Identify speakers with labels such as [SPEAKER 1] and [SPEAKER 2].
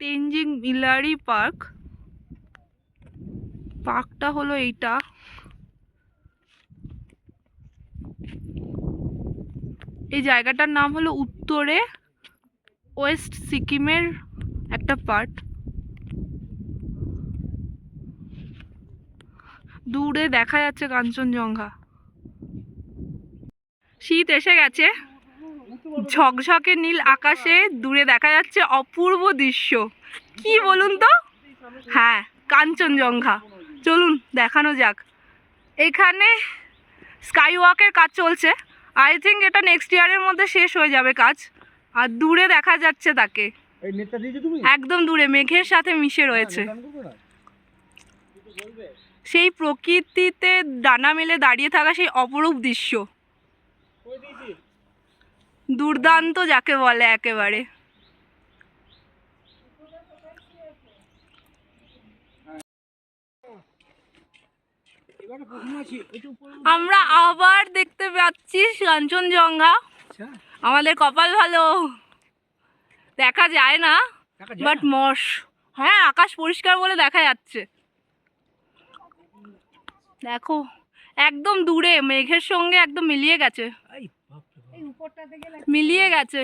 [SPEAKER 1] Tenzing মিলারি park. পার্কটা হলো এইটা। এই জায়গাটার নাম হলো উত্তরে ওয়েস্ট সিকিমের একটা পার্ট দূরে দেখা যাচ্ছে কাঞ্চনজঙ্ঘা। শীত এসে গেছে। ঝকঝকে নীল আকাশে দূরে দেখা যাচ্ছে অপূর্ব দৃশ্য। কি বলুন তো? হ্যাঁ কাঞ্চনজঙ্ঘা। চলুন দেখানো যাক। এখানে স্কাই ওয়াকের কাজ চলছে। আই থিঙ্ক এটা নেক্সট ইয়ারের মধ্যে শেষ হয়ে যাবে কাজ। আর দূরে দেখা যাচ্ছে তাকে। একদম দূরে মেঘের সাথে মিশে রয়েছে।
[SPEAKER 2] করবে না?
[SPEAKER 1] সেই প্রকৃতিতে ডানা মেলে দাঁড়িয়ে থাকা সেই অপরূপ দৃশ্য। দুর্দান্ত যাকে বলে একেবারে আমরা আবার দেখতে পাচ্ছি কাঞ্চনজঙ্ঘা আমাদের কপাল ভালো দেখা যায় না, বাট? মশ হ্যাঁ আকাশ পরিষ্কার বলে দেখা যাচ্ছে দেখো, একদম দূরে, মেঘের সঙ্গে একদম মিলিয়ে গেছে। মিলিয়ে গেছে।